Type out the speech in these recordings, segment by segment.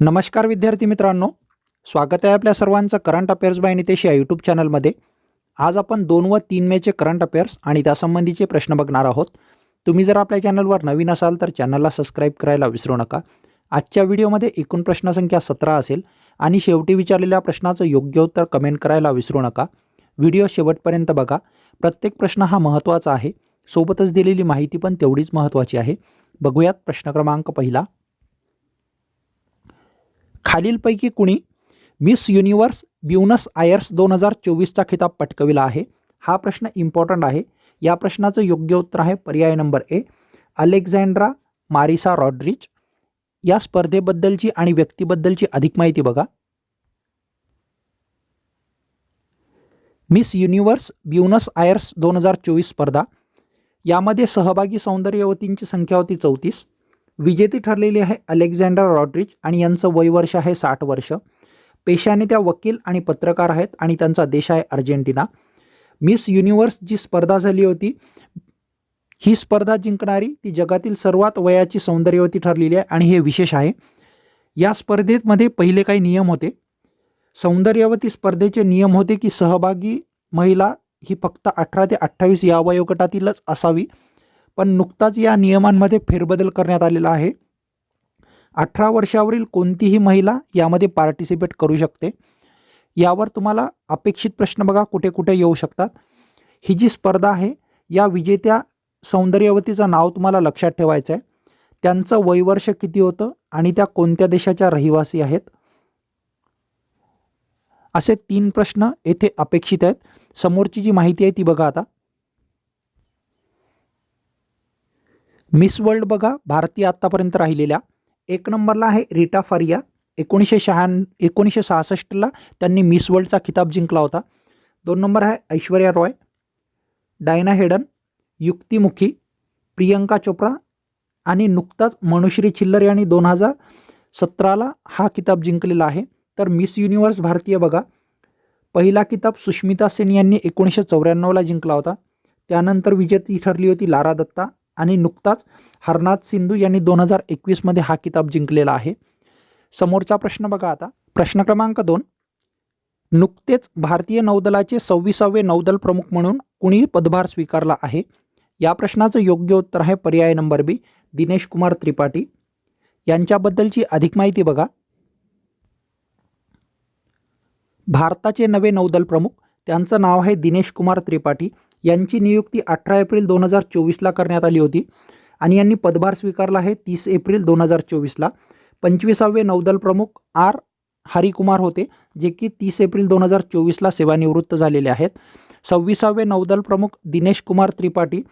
नमस्कार विद्यार्थी मित्रांनो स्वागत आहे आपल्या सर्वांचं करंट अफेअर्स बाय नितेश या यूट्यूब चॅनलमध्ये आज आपण दोन व तीन मेचे करंट अफेअर्स आणि त्यासंबंधीचे प्रश्न बघणार आहोत. तुम्ही जर आपल्या चॅनलवर नवीन असाल तर चॅनलला सबस्क्राईब करायला विसरू नका. आजच्या व्हिडिओमध्ये एकूण प्रश्नसंख्या सतरा असेल आणि शेवटी विचारलेल्या प्रश्नाचं योग्य उत्तर कमेंट करायला विसरू नका. व्हिडिओ शेवटपर्यंत बघा. प्रत्येक प्रश्न हा महत्त्वाचा आहे. सोबतच दिलेली माहिती पण तेवढीच महत्त्वाची आहे. बघूयात प्रश्न क्रमांक पहिला. खालीलपैकी कुणी मिस युनिव्हर्स ब्युनस आयर्स दोन हजार चोवीसचा खिताब पटकविला आहे? हा प्रश्न इम्पॉर्टंट आहे. या प्रश्नाचं योग्य उत्तर आहे पर्याय number A Alexandra Marisa Rodrich. या स्पर्धेबद्दलची आणि व्यक्तीबद्दलची अधिक माहिती बघा. मिस युनिव्हर्स ब्युनस आयर्स दोन हजार चोवीस स्पर्धा. यामध्ये सहभागी सौंदर्यवतींची संख्या होती चौतीस. विजेती ठरलेली आहे अलेक्झांडर रॉड्रिज आणि यांचं वयवर्ष आहे साठ वर्ष. पेशाने त्या वकील आणि पत्रकार आहेत आणि त्यांचा देश आहे अर्जेंटिना. मिस युनिव्हर्स जी स्पर्धा झाली होती ही स्पर्धा जिंकणारी ती जगातील सर्वात वयाची सौंदर्यवती ठरलेली आहे आणि हे विशेष आहे. या स्पर्धेमध्ये पहिले काही नियम होते. सौंदर्यवती स्पर्धेचे नियम होते की सहभागी महिला ही फक्त अठरा ते अठ्ठावीस या वयोगटातीलच असावी पण नुकताच या नियमांमध्ये फेरबदल करण्यात आलेला आहे. अठरा वर्षावरील कोणतीही महिला यामध्ये पार्टिसिपेट करू शकते. यावर तुम्हाला अपेक्षित प्रश्न बघा कुठे कुठे येऊ शकतात. ही जी स्पर्धा आहे या विजेत्या सौंदर्यवतीचं नाव तुम्हाला लक्षात ठेवायचं आहे त्यांचं वयवर्ष किती होतं आणि त्या कोणत्या देशाच्या रहिवासी आहेत? असे तीन प्रश्न येथे अपेक्षित आहेत. समोरची जी माहिती आहे ती बघा आता. मिस वर्ल्ड बघा भारतीय आत्तापर्यंत राहिलेल्या. एक नंबरला आहे रिटा फारिया. एकोणीसशे शहा एकोणीसशे सहासष्टला त्यांनी मिस वर्ल्डचा खिताब जिंकला होता. दोन नंबर आहे ऐश्वर्या रॉय डायना हेडन युक्तिमुखी प्रियंका चोप्रा आणि नुकताच मनुश्री छिल्लर यांनी दोन हजार सतराला हा किताब जिंकलेला आहे. तर मिस युनिव्हर्स भारतीय बघा. पहिला किताब सुष्मिता सेन यांनी एकोणीसशे चौऱ्याण्णवला जिंकला होता. त्यानंतर विजेती ठरली होती लारा दत्ता आणि नुकताच हरनाथ सिंधू यांनी दोन हजार एकवीसमध्ये हा किताब जिंकलेला आहे. समोरचा प्रश्न बघा आता. प्रश्न क्रमांक दोन. नुकतेच भारतीय नौदलाचे सव्वीसावे नौदल प्रमुख म्हणून कुणी पदभार स्वीकारला आहे? या प्रश्नाचं योग्य उत्तर आहे पर्याय नंबर बी. दिनेश कुमार त्रिपाठी. यांच्याबद्दलची अधिक माहिती बघा. भारताचे नवे नौदल प्रमुख त्यांचं नाव आहे दिनेश कुमार त्रिपाठी. यांची नियुक्ती अठरा एप्रिल दोन हजार चोवीसला करण्यात आली होती आणि यांनी पदभार स्वीकारला आहे तीस एप्रिल दोन हजार चोवीसला. पंचवीसावे नौदल प्रमुख आर हरिकुमार होते जे की तीस एप्रिल दोन हजार चोवीसला सेवानिवृत्त झालेले आहेत. सव्वीसावे नौदल प्रमुख दिनेश कुमार त्रिपाठी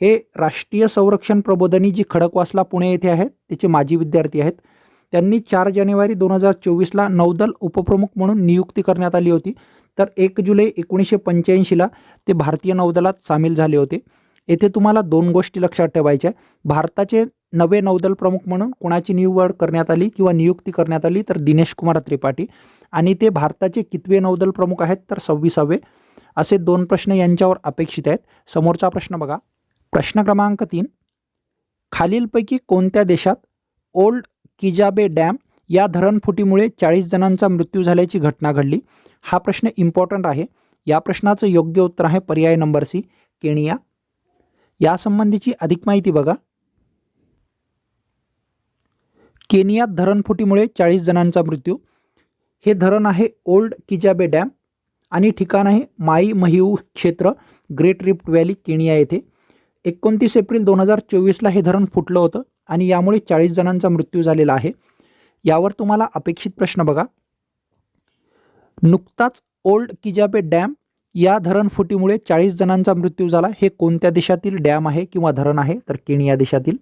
हे राष्ट्रीय संरक्षण प्रबोधनी जी खडकवासला पुणे येथे आहेत त्याचे माजी विद्यार्थी आहेत. त्यांनी चार जानेवारी दोन हजार चोवीसला नौदल उपप्रमुख म्हणून नियुक्ती करण्यात आली होती. तर एक जुलै एकोणीसशे पंच्याऐंशीला ते भारतीय नौदलात सामील झाले होते. येथे तुम्हाला दोन गोष्टी लक्षात ठेवायच्या भारताचे नवे नौदल प्रमुख म्हणून कुणाची निवड करण्यात आली किंवा नियुक्ती करण्यात आली तर दिनेश कुमार त्रिपाठी. आणि ते भारताचे कितवे नौदल प्रमुख आहेत तर सव्वीसावे. असे दोन प्रश्न यांच्यावर अपेक्षित आहेत. समोरचा प्रश्न बघा. प्रश्न क्रमांक तीन. खालीलपैकी कोणत्या देशात ओल्ड किजाबे डॅम या धरणफुटीमुळे चाळीस जणांचा मृत्यू झाल्याची घटना घडली. हा प्रश्न इम्पॉर्टंट आहे. या प्रश्नाचं योग्य उत्तर आहे पर्याय नंबर सी केनिया. यासंबंधीची अधिक माहिती बघा. केनियात धरणफुटीमुळे चाळीस जणांचा मृत्यू. हे धरण आहे ओल्ड किजाबे डॅम आणि ठिकाण आहे माई महिऊ क्षेत्र ग्रेट रिफ्ट व्हॅली केनिया येथे. एकोणतीस एप्रिल दोन हजार चोवीसला हे धरण फुटलं होतं. आणि यामुळे चाळीस जणांचा मृत्यू झालेला आहे. यावर तुम्हाला अपेक्षित प्रश्न बघा. नुकताच ओल्ड किजाबे डॅम या धरण फुटीमुळे चाळीस जणांचा मृत्यू झाला. हे कोणत्या देशातील डॅम आहे किंवा धरण आहे? तर केनिया देशातील.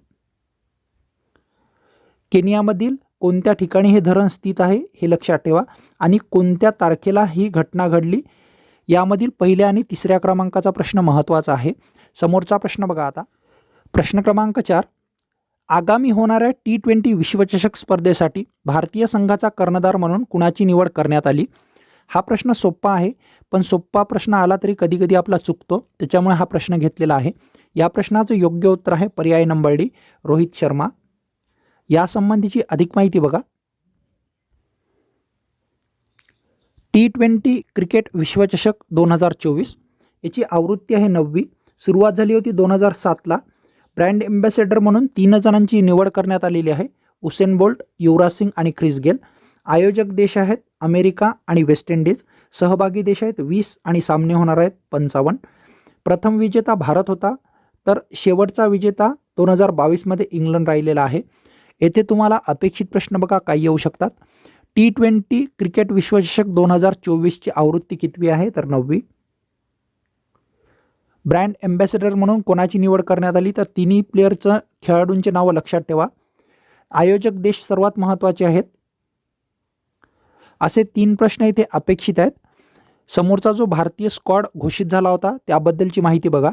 केनियामधील कोणत्या ठिकाणी हे धरण स्थित आहे हे लक्षात ठेवा. आणि कोणत्या तारखेला ही घटना घडली यामधील पहिल्या आणि तिसऱ्या क्रमांकाचा प्रश्न महत्त्वाचा आहे. समोरचा प्रश्न बघा आता. प्रश्न क्रमांक चार. आगामी होणाऱ्या टी ट्वेंटी विश्वचषक स्पर्धेसाठी भारतीय संघाचा कर्णधार म्हणून कुणाची निवड करण्यात आली? हा प्रश्न सोप्पा आहे पण सोप्पा प्रश्न आला तरी कधी कधी आपला चुकतो त्याच्यामुळे हा प्रश्न घेतलेला आहे. या प्रश्नाचं योग्य उत्तर आहे पर्याय नंबर डी रोहित शर्मा. यासंबंधीची अधिक माहिती बघा. टी ट्वेंटी क्रिकेट विश्वचषक दोन हजार चोवीस याची आवृत्ती आहे नववी. सुरुवात झाली होती दोन हजार सातला. ब्रँड एम्बॅसेडर म्हणून तीन जणांची निवड करण्यात आलेली आहे. उसेन बोल्ट युवराज सिंग आणि ख्रिस गेल. आयोजक देश आहेत अमेरिका आणि वेस्ट इंडिज. सहभागी देश आहेत वीस आणि सामने होणार आहेत पंचावन्न. प्रथम विजेता भारत होता तर शेवटचा विजेता दोन हजार बावीसमध्ये इंग्लंड राहिलेला आहे. येथे तुम्हाला अपेक्षित प्रश्न बघा काय येऊ शकतात. टी ट्वेंटी क्रिकेट विश्वचषक दोन हजार चोवीसची आवृत्ती कितवी आहे? तर नववी. ब्रँड एम्बॅसेडर म्हणून कोणाची निवड करण्यात आली तर तिन्ही प्लेअरचं खेळाडूंचे नावं लक्षात ठेवा. आयोजक देश सर्वात महत्त्वाचे आहेत. असे तीन प्रश्न इथे अपेक्षित आहेत. समोरचा जो भारतीय स्क्वॉड घोषित झाला होता त्याबद्दलची माहिती बघा.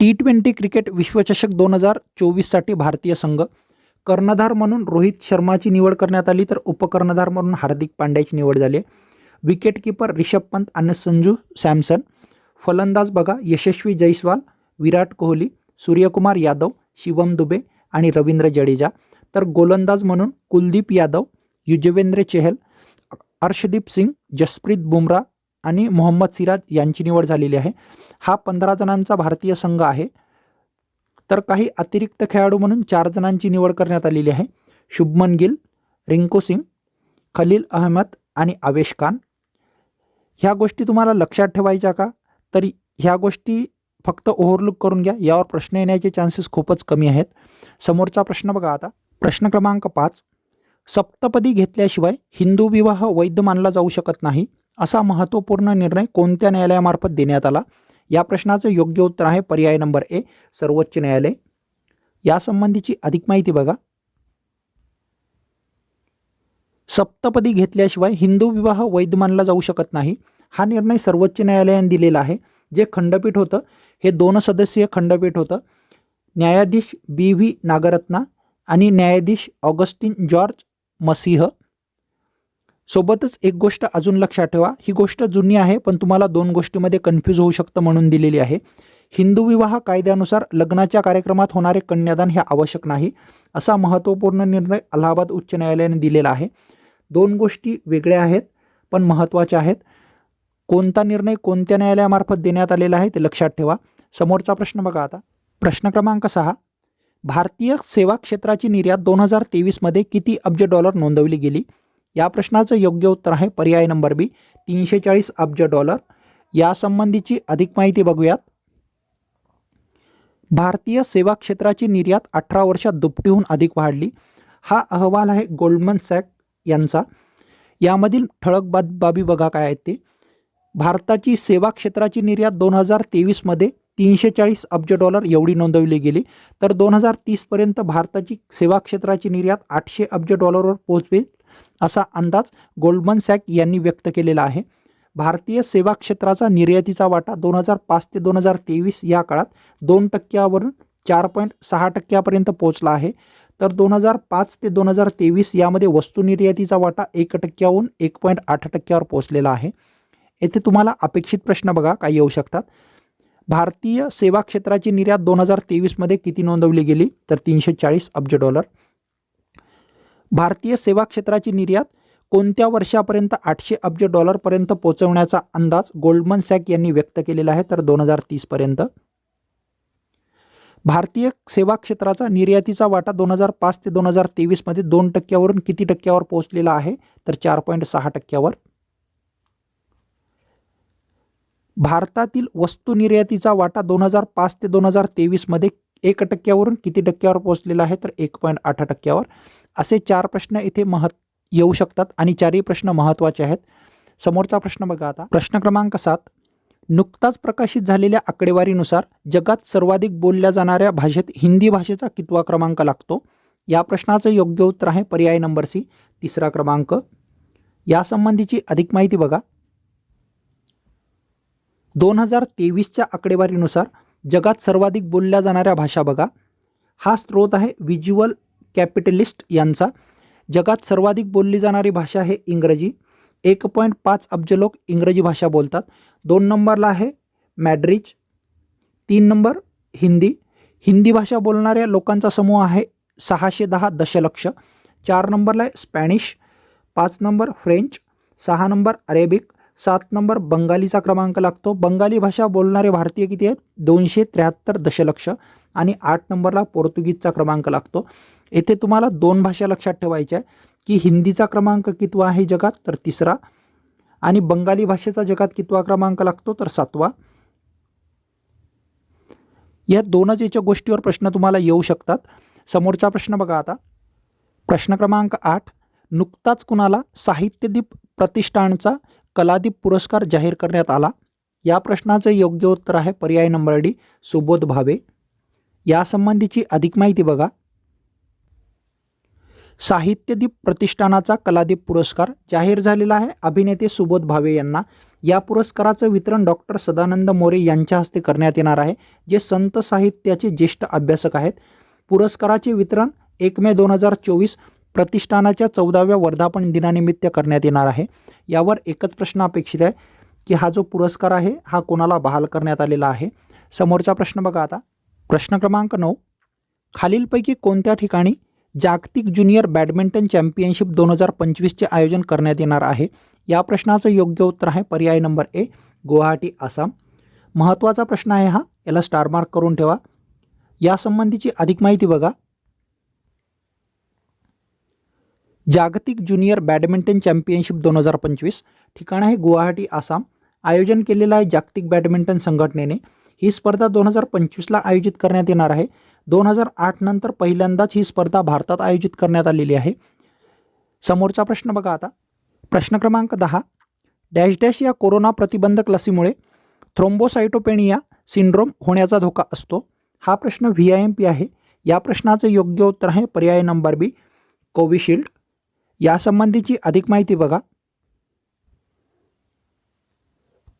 टी ट्वेंटी क्रिकेट विश्वचषक दोन हजार चोवीससाठी भारतीय संघ कर्णधार म्हणून रोहित शर्माची निवड करण्यात आली तर उपकर्णधार म्हणून हार्दिक पांड्याची निवड झाली विकेटकीपर रिषभ पंत आणि संजू सॅमसन फलंदाज बघा यशस्वी जयस्वाल विराट कोहली सूर्यकुमार यादव शिवम दुबे आणि रवींद्र जडेजा तर गोलंदाज म्हणून कुलदीप यादव युजवेंद्र चेहल अर्शदीप सिंग जसप्रीत बुमराह आणि मोहम्मद सिराज यांची निवड झालेली आहे हा पंधरा जणांचा भारतीय संघ आहे तर काही अतिरिक्त खेळाडू म्हणून चार जणांची निवड करण्यात आलेली आहे शुभमन गिल रिंकू सिंग खलील अहमद आणि आवेश खान ह्या गोष्टी तुम्हाला लक्षात ठेवायच्या का? तर ह्या गोष्टी फक्त ओव्हरलुक करून घ्या. यावर प्रश्न येण्याचे चान्सेस खूपच कमी आहेत. समोरचा प्रश्न बघा आता. प्रश्न क्रमांक पाच. सप्तपदी घेतल्याशिवाय हिंदू विवाह वैध मानला जाऊ शकत नाही असा महत्त्वपूर्ण निर्णय कोणत्या न्यायालयामार्फत देण्यात आला? या प्रश्नाचं योग्य उत्तर आहे पर्याय नंबर ए सर्वोच्च न्यायालय. यासंबंधीची अधिक माहिती बघा. सप्तपदी घेतल्याशिवाय हिंदू विवाह वैध मानला जाऊ शकत नाही. हा निर्णय सर्वोच्च न्यायालयाने दिलेला आहे. जे खंडपीठ होतं हे दोन सदस्यीय खंडपीठ होतं. न्यायाधीश बी व्ही नागरत्ना आणि न्यायाधीश ऑगस्टिन जॉर्ज मसीह. सोबतच एक गोष्ट अजून लक्षात ठेवा. ही गोष्ट जुनी आहे पण तुम्हाला दोन गोष्टीमध्ये कन्फ्यूज होऊ शकतं म्हणून दिलेली आहे. हिंदू विवाह कायद्यानुसार लग्नाच्या कार्यक्रमात होणारे कन्यादान हे आवश्यक नाही असा महत्त्वपूर्ण निर्णय अलाहाबाद उच्च न्यायालयाने दिलेला आहे. दोन गोष्टी वेगळ्या आहेत पण महत्त्वाच्या आहेत. कोणता निर्णय कोणत्या न्यायालयामार्फत देण्यात आलेला आहे ते लक्षात ठेवा. समोरचा प्रश्न बघा आता. प्रश्न क्रमांक सहा. भारतीय सेवा क्षेत्राची निर्यात दोन हजार तेवीसमध्ये किती अब्ज डॉलर नोंदवली गेली? या प्रश्नाचं योग्य उत्तर आहे पर्याय नंबर बी तीनशे चाळीस अब्ज डॉलर. यासंबंधीची अधिक माहिती बघूयात. भारतीय सेवा क्षेत्राची निर्यात अठरा वर्षात दुपटीहून अधिक वाढली. हा अहवाल आहे गोल्डमन सॅक यांचा. यामधील ठळक बाब बाबी बघा काय आहेत ते. भारताची सेवा क्षेत्राची निर्यात दोन हजार तेवीसमध्ये तीनशे चाळीस अब्ज डॉलर एवढी नोंदवली गेली. तर दोन हजार तीसपर्यंत भारताची सेवा क्षेत्राची निर्यात आठशे अब्ज डॉलरवर पोहोचवेल असा अंदाज गोल्डमन सॅक यांनी व्यक्त केलेला आहे. भारतीय सेवा क्षेत्राचा निर्यातीचा वाटा दोन हजार पाच ते दोन हजार तेवीस या काळात दोन टक्क्यावरून चार पॉईंट सहा टक्क्यापर्यंत पोहोचला आहे. तर दोन हजार पाच ते दोन हजार तेवीस यामध्ये वस्तू निर्यातीचा वाटा एक टक्क्याहून एक पॉईंट आठ टक्क्यावर पोहोचलेला आहे. येथे तुम्हाला अपेक्षित प्रश्न बघा काय येऊ शकतात. भारतीय सेवा क्षेत्राची निर्यात दोन हजार तेवीसमध्ये किती नोंदवली गेली? तर तीनशे चाळीस अब्ज डॉलर. भारतीय सेवा क्षेत्राची निर्यात कोणत्या वर्षापर्यंत आठशे अब्ज डॉलरपर्यंत पोहोचवण्याचा अंदाज गोल्डमन सॅक यांनी व्यक्त केलेला आहे? तर दोन हजार तीसपर्यंत भारतीय सेवा क्षेत्राचा निर्यातीचा वाटा दोन हजार पाच ते दोन हजार तेवीसमध्ये दोन टक्क्यावरून किती टक्क्यावर पोहोचलेला आहे? तर चार पॉईंट सहा टक्क्यावर. भारतातील वस्तू निर्यातीचा वाटा दोन हजार पाच ते दोन हजार तेवीसमध्ये एक टक्क्यावरून किती टक्क्यावर पोहोचलेला आहे? तर एक पॉईंट आठ टक्क्यावर. असे चार प्रश्न इथे महत् येऊ शकतात आणि चारही प्रश्न महत्त्वाचे आहेत. समोरचा प्रश्न बघा आता. प्रश्न क्रमांक सात. नुकताच प्रकाशित झालेल्या आकडेवारीनुसार जगात सर्वाधिक बोलल्या जाणाऱ्या भाषेत हिंदी भाषेचा कितवा क्रमांक लागतो? या प्रश्नाचं योग्य उत्तर आहे पर्याय नंबर सी तिसरा क्रमांक. यासंबंधीची अधिक माहिती बघा. दोन हजार तेवीसच्या आकडेवारीनुसार जगात सर्वाधिक बोलल्या जाणाऱ्या भाषा बघा. हा स्रोत आहे व्हिज्युअल कॅपिटलिस्ट यांचा. जगात सर्वाधिक बोलली जाणारी भाषा आहे इंग्रजी. एक पॉईंट पाच अब्ज लोक इंग्रजी भाषा बोलतात. दोन नंबरला आहे मॅड्रिज तीन नंबर हिंदी. हिंदी भाषा बोलणाऱ्या लोकांचा समूह आहे सहाशे दहा दशलक्ष. चार नंबरला आहे स्पॅनिश पाच नंबर फ्रेंच सहा नंबर अरेबिक सात नंबर बंगालीचा क्रमांक लागतो. बंगाली भाषा बोलणारे भारतीय किती आहेत? दोनशे त्र्याहत्तर दशलक्ष आणि आठ नंबरला पोर्तुगीजचा क्रमांक लागतो. येथे तुम्हाला दोन भाषा लक्षात ठेवायच्या आहे की हिंदीचा क्रमांक कितवा आहे जगात? तर तिसरा. आणि बंगाली भाषेचा जगात कितवा क्रमांक लागतो तर सातवा. या दोनच याच्या गोष्टीवर प्रश्न तुम्हाला येऊ शकतात. समोरचा प्रश्न बघा आता. प्रश्न क्रमांक आठ नुकताच कुणाला साहित्यदीप प्रतिष्ठानचा कलादीप पुरस्कार जाहीर करण्यात आला? या प्रश्नाचं योग्य उत्तर आहे पर्याय नंबर डी सुबोध भावे. यासंबंधीची अधिक माहिती बघा. साहित्यदीप प्रतिष्ठानाचा कलादीप पुरस्कार जाहीर झालेला आहे. अभिनेते सुबोध भावे यांना या पुरस्काराचं वितरण डॉक्टर सदानंद मोरे यांच्या हस्ते करण्यात येणार आहे जे संत साहित्याचे ज्येष्ठ अभ्यासक आहेत. पुरस्काराचे वितरण एक मे दोन हजार चोवीस प्रतिष्ठानाच्या चौदाव्या वर्धापन दिनानिमित्त करण्यात येणार आहे. यावर एकच प्रश्न अपेक्षित आहे की हा जो पुरस्कार आहे हा कोणाला बहाल करण्यात आलेला आहे? समोरचा प्रश्न बघा आता. प्रश्न क्रमांक नऊ. खालीलपैकी कोणत्या ठिकाणी जागतिक ज्युनियर बॅडमिंटन चॅम्पियनशिप दोन हजार पंचवीसचे आयोजन करण्यात येणार आहे. या प्रश्नाचं योग्य उत्तर आहे पर्याय नंबर ए गुवाहाटी आसाम. महत्त्वाचा प्रश्न आहे हा याला स्टार मार्क करून ठेवा. यासंबंधीची अधिक माहिती बघा. जागतिक ज्युनियर बॅडमिंटन चॅम्पियनशिप दोन हजार पंचवीस ठिकाण आहे गुवाहाटी आसाम. आयोजन केलेलं आहे जागतिक बॅडमिंटन संघटनेने. ही स्पर्धा दोन हजार पंचवीसला आयोजित करण्यात येणार आहे. दोन हजार आठ नंतर पहिल्यांदाच ही स्पर्धा भारतात आयोजित करण्यात आलेली आहे. समोरचा प्रश्न बघा आता. प्रश्न क्रमांक दहा. डॅश डॅश या कोरोना प्रतिबंधक लसीमुळे थ्रोम्बोसायटोपेनिया सिंड्रोम होण्याचा धोका असतो. हा प्रश्न व्ही आय एम पी आहे. या प्रश्नाचं योग्य उत्तर आहे पर्याय नंबर बी कोविशिल्ड. यासंबंधीची अधिक माहिती बघा.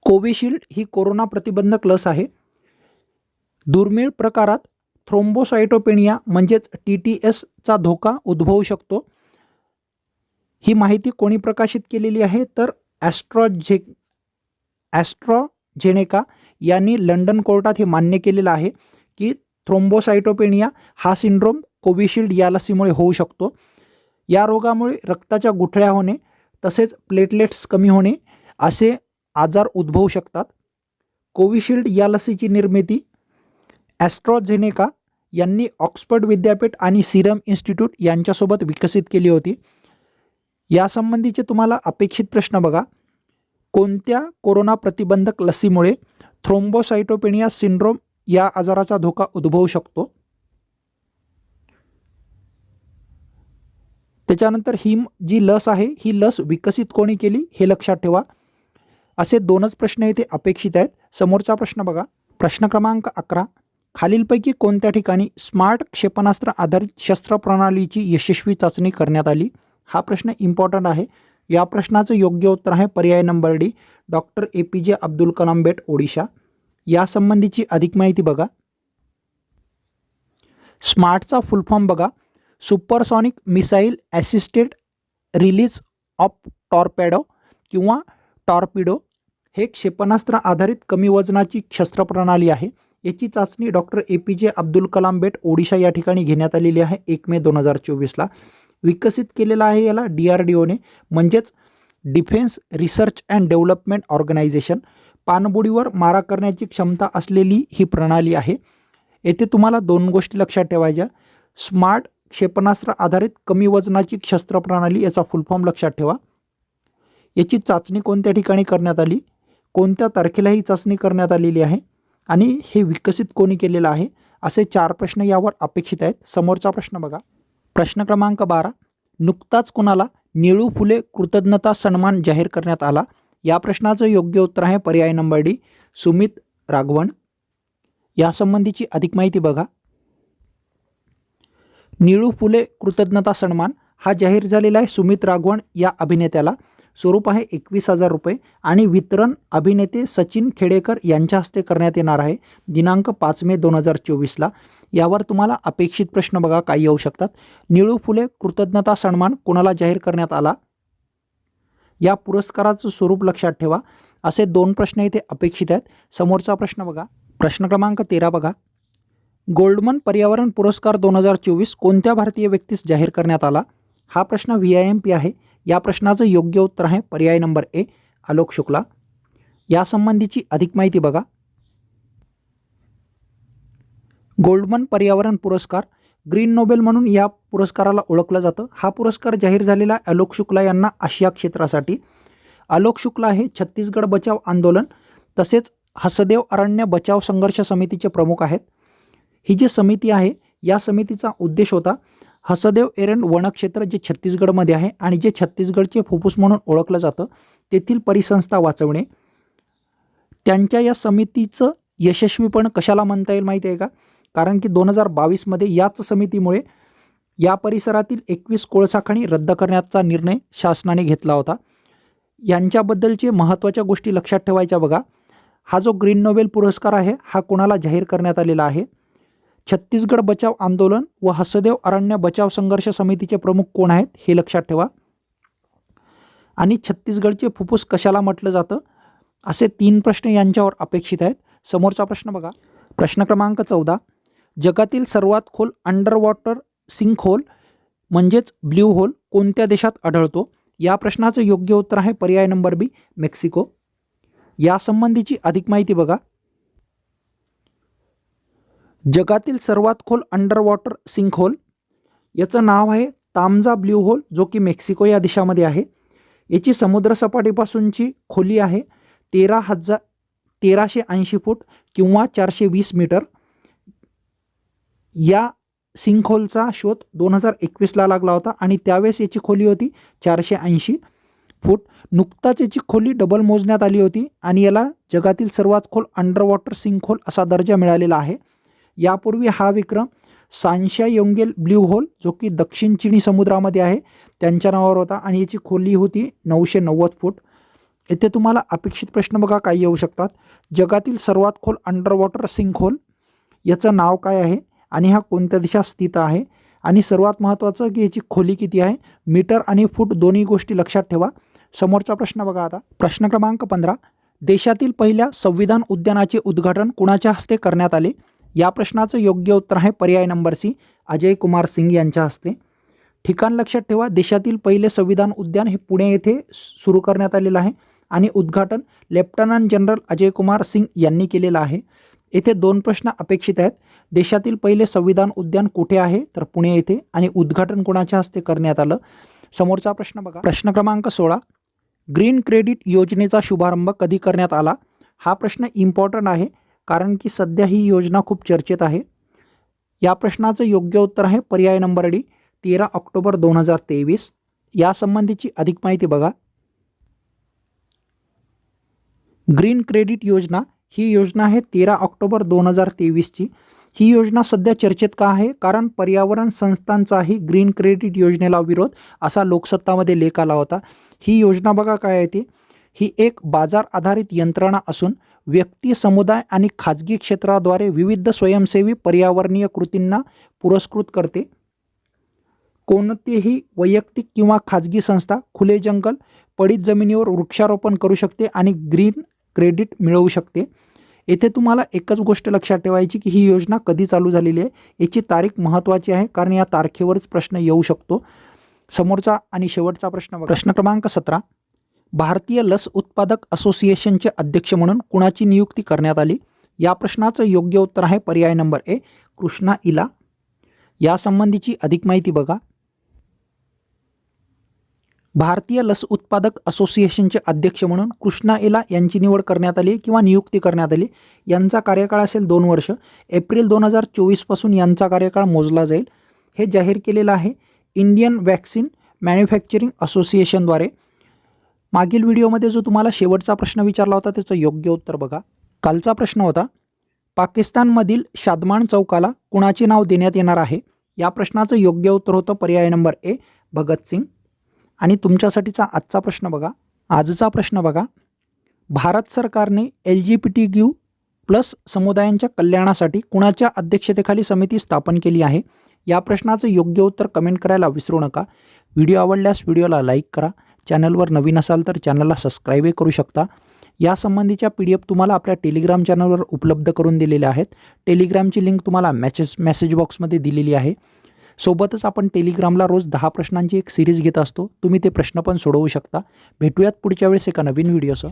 कोविशिल्ड ही कोरोना प्रतिबंधक लस आहे. दुर्मिळ प्रकारात थ्रोम्बोसायटोपेनिया म्हणजेच टी टी एसचा धोका उद्भवू शकतो. ही माहिती कोणी प्रकाशित केलेली आहे? तर ॲस्ट्रॉझे ॲस्ट्रॉझेनेका यांनी लंडन कोर्टात हे मान्य केलेलं आहे की थ्रोम्बोसायटोपेनिया हा सिंड्रोम कोविशिल्ड या लसीमुळे होऊ शकतो. या रोगामुळे रक्ताच्या गुठळ्या होणे तसेच प्लेटलेट्स कमी होणे असे आजार उद्भवू शकतात. कोविशिल्ड या लसीची निर्मिती ॲस्ट्रॉझेनेका यांनी ऑक्सफर्ड विद्यापीठ आणि सिरम इन्स्टिट्यूट यांच्यासोबत विकसित केली होती. यासंबंधीचे तुम्हाला अपेक्षित प्रश्न बघा. कोणत्या कोरोना प्रतिबंधक लसीमुळे थ्रोम्बोसायटोपेनिया सिंड्रोम या आजाराचा धोका उद्भवू शकतो? त्याच्यानंतर ही जी लस आहे ही लस विकसित कोणी केली हे लक्षात ठेवा. असे दोनच प्रश्न इथे अपेक्षित आहेत. समोरचा प्रश्न बघा. प्रश्न क्रमांक अकरा. खालीलपैकी कोणत्या ठिकाणी स्मार्ट क्षेपणास्त्र आधारित शस्त्र प्रणालीची यशस्वी चाचणी करण्यात आली? हा प्रश्न इम्पॉर्टंट आहे. या प्रश्नाचं योग्य उत्तर आहे पर्याय number D. Doctor A P J Abdul Kalam बेट ओडिशा. यासंबंधीची अधिक माहिती बघा. स्मार्टचा फुल फॉर्म बघा. Supersonic missile assisted release of torpedo किंवा टॉर्पिडो हे क्षेपणास्त्र आधारित कमी वजनाची शस्त्रप्रणाली आहे. याची चाचणी doctor A P J Abdul Kalam बेट ओडिशा या ठिकाणी घेण्यात आलेली आहे. एक मे दोन हजार चोवीसला. विकसित केलेला आहे याला डी आर डी ओने म्हणजेच defence research and development organisation. पाणबुडीवर मारा करण्याची क्षमता असलेली ही प्रणाली आहे. येथे तुम्हाला दोन गोष्टी लक्षात ठेवायच्या. स्मार्ट क्षेपणास्त्र आधारित कमी वजनाची शस्त्र प्रणाली याचा फुल फॉर्म लक्षात ठेवा. याची चाचणी कोणत्या ठिकाणी करण्यात आली? कोणत्या तारखेला ही चाचणी करण्यात आलेली आहे? आणि हे विकसित कोणी केलेलं आहे? असे चार प्रश्न यावर अपेक्षित आहेत. समोरचा प्रश्न बघा. प्रश्न क्रमांक बारा. नुकताच कुणाला निळू फुले कृतज्ञता सन्मान जाहीर करण्यात आला? या प्रश्नाचं योग्य उत्तर आहे पर्याय नंबर डी. सुमित राघवण यासंबंधीची अधिक माहिती बघा. निळू फुले कृतज्ञता सन्मान हा जाहीर झालेला आहे सुमित राघवण या अभिनेत्याला. स्वरूप आहे एकवीस हजार रुपये. आणि वितरण अभिनेते सचिन खेडेकर यांच्या हस्ते करण्यात येणार आहे. दिनांक पाच मे दोन हजार चोवीसला. यावर तुम्हाला अपेक्षित प्रश्न बघा काही येऊ शकतात. निळू फुले कृतज्ञता सन्मान कोणाला जाहीर करण्यात आला? या पुरस्काराचं स्वरूप लक्षात ठेवा. असे दोन प्रश्न इथे अपेक्षित आहेत. समोरचा प्रश्न बघा. प्रश्न क्रमांक तेरा बघा. गोल्डमन पर्यावरण पुरस्कार दोन हजार चोवीस कोणत्या भारतीय व्यक्तीस जाहीर करण्यात आला? हा प्रश्न व्ही आय एम पी आहे. या प्रश्नाचं योग्य उत्तर आहे पर्याय नंबर ए आलोक शुक्ला. यासंबंधीची अधिक माहिती बघा. गोल्डमन पर्यावरण पुरस्कार ग्रीन नोबेल म्हणून या पुरस्काराला ओळखलं जातं. हा पुरस्कार जाहीर झालेला आलोक शुक्ला यांना आशिया क्षेत्रासाठी. आलोक शुक्ला हे छत्तीसगड बचाव आंदोलन तसेच हसदेव अरण्य बचाव संघर्ष समितीचे प्रमुख आहेत. ही जी समिती आहे या समितीचा उद्देश होता हसदेव एरन वनक्षेत्र जे छत्तीसगडमध्ये आहे आणि जे छत्तीसगडचे फुफ्फुस म्हणून ओळखलं जातं तेथील परिसंस्था वाचवणे. त्यांच्या या समितीचं यशस्वीपण कशाला म्हणता येईल माहिती आहे का? कारण की दोन हजार बावीसमध्ये याच समितीमुळे या परिसरातील एकवीस कोळसा खाणी रद्द करण्याचा निर्णय शासनाने घेतला होता. यांच्याबद्दलचे महत्त्वाच्या गोष्टी लक्षात ठेवायच्या बघा. हा जो ग्रीन नोबेल पुरस्कार आहे हा कोणाला जाहीर करण्यात आलेला आहे? छत्तीसगड बचाव आंदोलन व हसदेव अरण्य बचाव संघर्ष समितीचे प्रमुख कोण आहेत हे लक्षात ठेवा. आणि छत्तीसगडचे फुफ्फुस कशाला म्हटलं जातं? असे तीन प्रश्न यांच्यावर अपेक्षित आहेत. समोरचा प्रश्न बघा. प्रश्न क्रमांक चौदा. जगातील सर्वात खोल अंडर वॉटर सिंक होल म्हणजेच ब्ल्यू होल कोणत्या देशात आढळतो? या प्रश्नाचं योग्य उत्तर आहे पर्याय नंबर बी मेक्सिको. यासंबंधीची अधिक माहिती बघा. जगातील सर्वात खोल अंडर वॉटर सिंक होल याचं नाव आहे तामजा ब्ल्यू होल जो की मेक्सिको या देशामध्ये आहे. याची समुद्रसपाटीपासूनची खोली आहे तेरा हजार तेराशे ऐंशी फूट किंवा चारशे वीस मीटर. या सिंकहोलचा शोध दोन हजार एकवीसला लागला होता आणि त्यावेळेस याची खोली होती चारशे ऐंशी फूट. नुकताच याची खोली डबल मोजण्यात आली होती आणि याला जगातील सर्वात खोल अंडर वॉटर सिंकहोल असा दर्जा मिळालेला आहे. यापूर्वी हा विक्रम सांश्या योंगेल ब्ल्यू होल जो की दक्षिण चिनी समुद्रामध्ये आहे त्यांच्या नावावर होता आणि याची खोली होती नऊशे नव्वद फूट. येथे तुम्हाला अपेक्षित प्रश्न बघा काय येऊ शकतात. जगातील सर्वात खोल अंडरवॉटर सिंक होल याचं नाव काय आहे आणि हा कोणत्या देशात स्थित आहे? आणि सर्वात महत्त्वाचं की याची खोली किती आहे? मीटर आणि फूट दोन्ही गोष्टी लक्षात ठेवा. समोरचा प्रश्न बघा आता. प्रश्न क्रमांक पंधरा. देशातील पहिल्या संविधान उद्यानाचे उद्घाटन कुणाच्या हस्ते करण्यात आले? या प्रश्नाचं योग्य उत्तर आहे पर्याय नंबर सी अजय कुमार सिंग यांच्या हस्ते. ठिकाण लक्षात ठेवा देशातील पहिले संविधान उद्यान हे पुणे येथे सुरू करण्यात आलेलं आहे आणि उद्घाटन लेफ्टनंट जनरल अजय कुमार सिंग यांनी केलेलं आहे. येथे दोन प्रश्न अपेक्षित आहेत. देशातील पहिले संविधान उद्यान कुठे आहे? तर पुणे येथे आणि उद्घाटन कोणाच्या हस्ते करण्यात आलं? समोरचा प्रश्न बघा. प्रश्न क्रमांक सोळा ग्रीन क्रेडिट योजनेचा शुभारंभ कधी करण्यात आला? हा प्रश्न इम्पॉर्टंट आहे. कारण की सध्या ही योजना खूप चर्चेत आहे. या प्रश्नाचं योग्य उत्तर आहे पर्याय नंबर डी तेरा ऑक्टोबर दोन हजार तेवीस. यासंबंधीची अधिक माहिती बघा. ग्रीन क्रेडिट योजना ही योजना आहे तेरा ऑक्टोबर दोन हजार तेवीसची. ही योजना सध्या चर्चेत का आहे? कारण पर्यावरण संस्थांचाही ग्रीन क्रेडिट योजनेला विरोध असा लोकसत्तामध्ये लेख आला होता. ही योजना बघा काय आहे ती. ही एक बाजार आधारित यंत्रणा असून व्यक्ती समुदाय आणि खाजगी क्षेत्राद्वारे विविध स्वयंसेवी पर्यावरणीय कृतींना पुरस्कृत करते. कोणतीही वैयक्तिक किंवा खाजगी संस्था खुले जंगल पडीत जमिनीवर वृक्षारोपण करू शकते आणि ग्रीन क्रेडिट मिळवू शकते. येथे तुम्हाला एकच गोष्ट लक्षात ठेवायची की ही योजना कधी चालू झालेली आहे याची तारीख महत्त्वाची आहे कारण या तारखेवरच प्रश्न येऊ शकतो. समोरचा आणि शेवटचा प्रश्न प्रश्न क्रमांक सतरा. भारतीय लस उत्पादक असोसिएशनचे अध्यक्ष म्हणून कुणाची नियुक्ती करण्यात आली? या प्रश्नाचं योग्य उत्तर आहे पर्याय नंबर ए कृष्णा इला. यासंबंधीची अधिक माहिती बघा. भारतीय लस उत्पादक असोसिएशनचे अध्यक्ष म्हणून कृष्णा इला यांची निवड करण्यात आली किंवा नियुक्ती करण्यात आली? यांचा कार्यकाळ असेल दोन वर्ष. एप्रिल दोन हजार चोवीसपासून यांचा कार्यकाळ मोजला जाईल. हे जाहीर केलेलं आहे इंडियन वॅक्सिन मॅन्युफॅक्चरिंग असोसिएशनद्वारे. मागील व्हिडिओमध्ये जो तुम्हाला शेवटचा प्रश्न विचारला होता त्याचं योग्य उत्तर बघा. कालचा प्रश्न होता पाकिस्तानमधील शादमान चौकाला कुणाचे नाव देण्यात येणार आहे? या प्रश्नाचं योग्य उत्तर होतं पर्याय नंबर ए भगतसिंग आणि तुमच्यासाठीचा आजचा प्रश्न बघा. आजचा प्रश्न बघा. भारत सरकारने L G B T Q plus समुदायांच्या कल्याणासाठी कुणाच्या अध्यक्षतेखाली समिती स्थापन केली आहे? या प्रश्नाचं योग्य उत्तर कमेंट करायला विसरू नका. व्हिडिओ आवडल्यास व्हिडिओला लाईक करा. चॅनलवर नवीन असाल तर चॅनलला सबस्क्राईबही करू शकता. यासंबंधीच्या पी डी एफ तुम्हाला आपल्या टेलिग्राम चॅनलवर उपलब्ध करून दिलेल्या आहेत. टेलिग्रामची लिंक तुम्हाला मॅसेज मेसेज बॉक्समध्ये दिलेली आहे. सोबतच आपण टेलिग्रामला रोज दहा प्रश्नांची एक सिरीज घेत असतो. तुम्ही ते प्रश्न पण सोडवू शकता. भेटूयात पुढच्या वेळेस एका नवीन व्हिडिओसह.